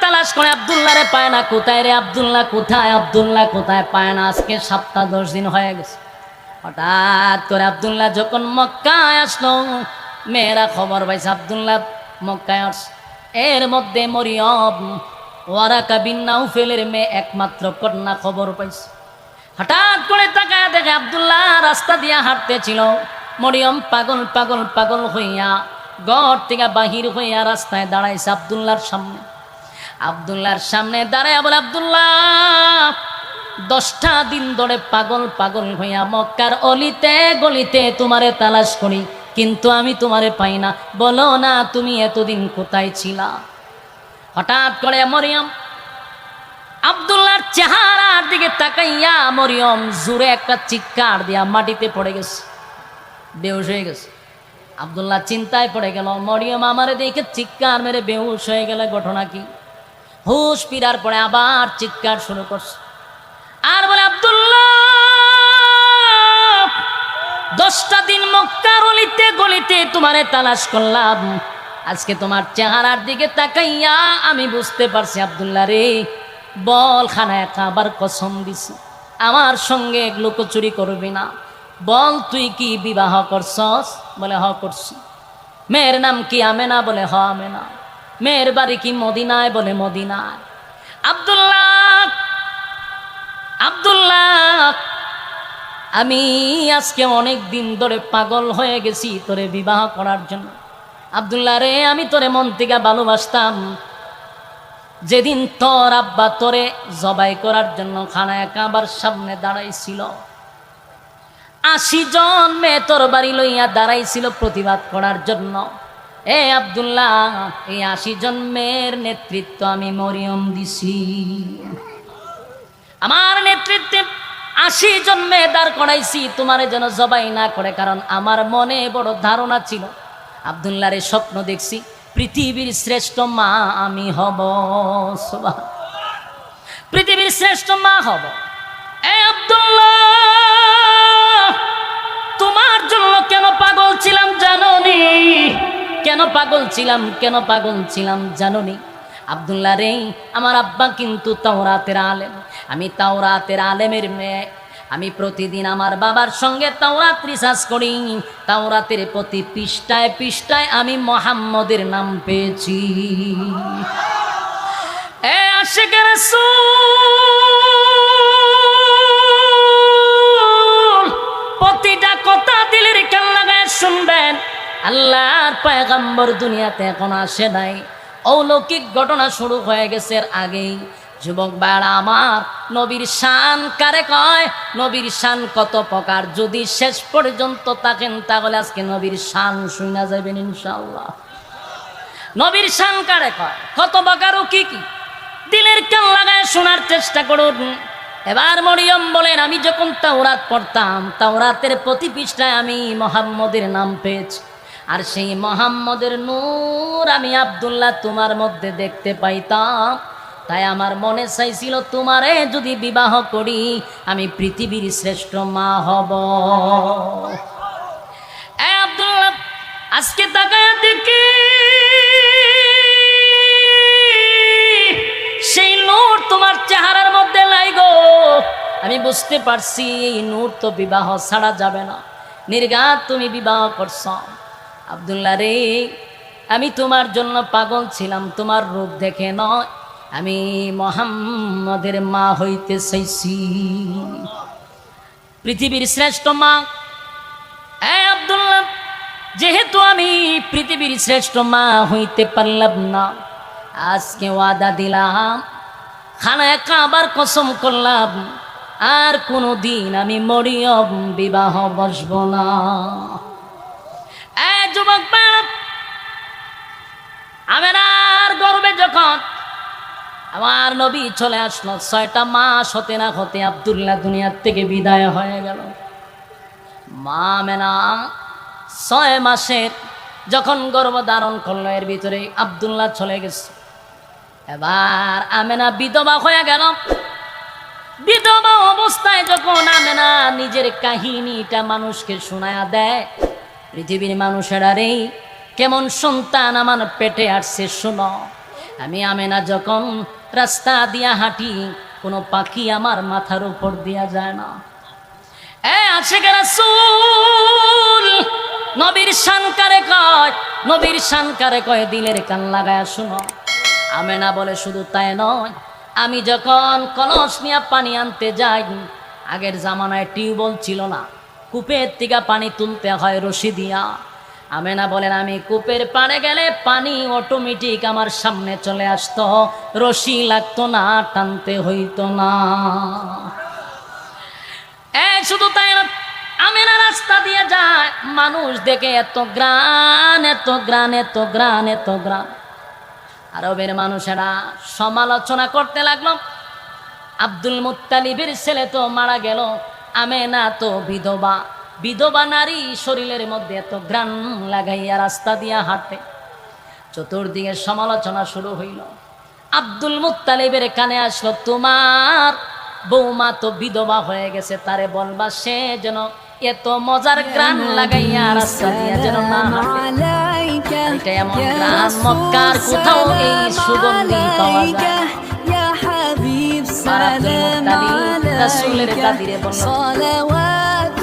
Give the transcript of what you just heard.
তালাশ করে আবদুল্লাহরে পায় না। কোথায় রে আবদুল্লাহ? কোথায়? আবদুল্লাহ কোথায়? পায় না। আজকে সপ্তাহ দশ দিন হয়ে গেছে। হঠাৎ করে আবদুল্লাহ যখন মক্কায় আসলো, মেয়েরা খবর পাইছে, আবদুল্লাহ মক্কায় আস এর মধ্যে মরিয়ম, ওয়ারাকা বিন্নাউ ফেলের মেয়ে একমাত্র কন্যা খবর পাইছে। হঠাৎ করে তাকায় দেখে আবদুল্লাহ রাস্তা দিয়া হাঁটতেছিল। মরিয়ম পাগল পাগল পাগল হইয়া ঘর থেকে বাহির হইয়া রাস্তায় দাঁড়াইছে আবদুল্লাহর সামনে। আবদুল্লাহর সামনে দাঁড়ায় বলে, আবদুল্লাহ, দশটা দিন ধরে পাগল পাগল হইয়া মক্কার অলিতে গলিতে তোমারে তালাশ করি, কিন্তু আমি তোমারে পাই না। বলো না, তুমি এতদিন কোথায় ছিলা? হঠাৎ করে মরিয়ম আবদুল্লাহর চেহারার দিকে তাকাইয়া মরিয়ম জুড়ে একটা চিৎকার দিয়া মাটিতে পড়ে গেছে, বেহুশ হয়ে গেছে। আবদুল্লাহ চিন্তায় পড়ে গেল, মরিয়ম, আমারে দেখে চিৎকার মেরে বেহুশ হয়ে গেলে ঘটনা কি? হুশ ফিরার পরে আবার চিৎকার শুরু করছে। আর বলে, আবদুল্লাহ, দশটা দিন মক্কার অলিতে গলিতে তোমারে তালাশ করলাম। আজকে তোমার চেহারার দিকে তাকাইয়া আমি বুঝতে পারছি, আবদুল্লাহ রে, বল খানায় খাবার কসম দিছি। আমার সঙ্গে লুকোচুরি করবি না। বল, তুই কি বিবাহ করছস? বলে, হ, করছি। মেয়ের নাম কি আমেনা? বলে, হ, আমেনা। মেয়ের বাড়ি কি মদিনায় বলে মদিনায়? আবদুল্লাহ আবদুল্লাহ, আমি আজকে অনেক দিন ধরে পাগল হয়ে গেছি তোরে বিবাহ করার জন্য। আবদুল্লাহ রে, আমি তোরে মন থেকে ভালোবাসতাম। যেদিন তোর আব্বা তোরে জবাই করার জন্য খানায় কাবার সামনে দাঁড়াইছিল, আশি জন মেয়ে তোর বাড়ি লইয়া দাঁড়াইছিল প্রতিবাদ করার জন্য। এ আবদুল্লাহ, এই আশি জন্মের নেতৃত্ব আমি মরিয়ম দিছি। আমার নেতৃত্বে আশি জন্মে দাঁড় করাইছি, তোমার যেন জবাই না করে, কারণ আমার মনে বড় ধারণা ছিল, আবদুল্লাহর স্বপ্ন দেখছি, পৃথিবীর শ্রেষ্ঠ মা আমি হব। পৃথিবীর শ্রেষ্ঠ মা হব। এ আব্দুল্লাহ, তোমার জন্য কেন পাগল ছিলাম জাননি? কেন পাগল ছিলাম, কেন পাগল ছিলাম জাননি? আবদুল্লাহ রে, আমার আব্বা কিন্তু তাওরাতের আলেম। আমি তাওরাতের আলেমের মেয়ে। আমি প্রতিদিন আমার বাবার সঙ্গে তাওরাত রিসার্চ করি। তাওরাতের প্রতি পৃষ্ঠায় পৃষ্ঠায় আমি মোহাম্মদের নাম পেয়েছি। এ রাসূল, প্রতিটা কথা দিলের কান লাগায় শুনবেন। আল্লাহর পায়গাম্বর দুনিয়াতে এখন আসে নাই। অলৌকিক ঘটনা শুরু হয়ে গেছে আগেই। যুবক বাড়া, আমার নবীর শান কারে কয়? নবীর শান কত প্রকার? যদি শেষ পর্যন্ত থাকেন, তাহলে আজকে নবীর শান শুনা যাবেন ইনশাল্লাহ নবীর শান কারে কয়? কত প্রকার ও কি কি? দিলের কান লাগায় শোনার চেষ্টা করুন। এবার মরিয়ম বলেন, আমি যখন তাওরাত পড়তাম, তাওরাতের প্রতি পৃষ্ঠায় আমি মোহাম্মদের নাম পেয়েছি। আর সেই মোহাম্মদের নূর আমি আব্দুল্লাহ তোমার মধ্যে দেখতে পাইতাম। তাই আমার মনে চাইছিল তোমারে যদি বিবাহ করি, আমি পৃথিবীর শ্রেষ্ঠ মা হব। আজকে তাকায় দেখি, সেই নূর তোমার চেহারার মধ্যে লাই গো। আমি বুঝতে পারছি, এই নূর তো বিবাহ ছাড়া যাবে না। নির্ঘাত তুমি বিবাহ করছ। আবদুল্লা রে, আমি তোমার জন্য পাগল ছিলাম, তোমার রূপ দেখে নয়। আমি মোহাম্মদের মা হইতে চাইছি। পৃথিবীর শ্রেষ্ঠ মা, এ আবদুল্লাহ, যেহেতু আমি পৃথিবীর শ্রেষ্ঠ মা হইতে পারলাম না, আজকে ওয়াদা দিলাম, খানায় কাবার কসম করলাম, আর কোনো দিন আমি মরিয়ম বিবাহ বসব না। যুবক আর গর্বে যখন আমার নবী চলে আসলো, ছয়টা মাস হতে না হতে আবদুল্লাহ দুনিয়ার থেকে বিদায় হয়ে গেল। মা মেনা ছয় মাসের যখন গর্ভ ধারণ করল, এর ভিতরে আবদুল্লাহ চলে গেছে। এবার আমেনা বিধবা হয়ে গেল। বিধবা অবস্থায় যখন আমেনা নিজের কাহিনীটা মানুষকে শোনায়া দেয় পৃথিবীর মানুষেরা রে কেমন সন্তান আমার পেটে আসছে শোনো। আমি আমেনা যখন রাস্তা দিয়া হাঁটি, কোনো পাখি আমার মাথার উপর দিয়া যায় না। এ আশেখ রাসূল, নবীর শানকারে কয়? নবীর শানকারে কয়? দিলের কান লাগায় শুনো। আমেনা বলে, শুধু তাই নয়, আমি যখন কলস নিয়ে পানি আনতে যাই, আগের জামানায় টিউবওয়েল ছিল না। কূপের থেকে পানি তুলতে হয় রশি দিয়া। আমেনা বলেন, আমি কূপের পাড়ে গেলে পানি অটোমেটিক আমার সামনে চলে আসতো। রশি লাগতো না, টানতে হইতো না। এ, শুধু তাই না, আমেনা রাস্তা দিয়ে যায়, মানুষ দেখে এত গ্রান এত গ্রান এত গ্রান এত গ্রান আরবের মানুষেরা সমালোচনা করতে লাগল, আব্দুল মুত্তালিবের ছেলে তো মারা গেল আমেনা তো বিধবা। বিধবা নারী শরীরের মধ্যে এত গ্রান লাগাইয়া রাস্তা দিয়া হাঁটে। চতুর্দিকে সমালোচনা শুরু হইল। আব্দুল মুত্তালিবের কানে আসলো তোমার বৌমা তো বিধবা হয়ে গেছে তারে বলবা সে যেন এত মজার গ্রান লাগাইয়া রাস্তা দিয়া যেন না হাঁটে। এটা এমন গ্রান মক্কার কোথাও এই সুগন্ধি পাওয়া যায় রাসূলের কাদিরে বর্ণনা।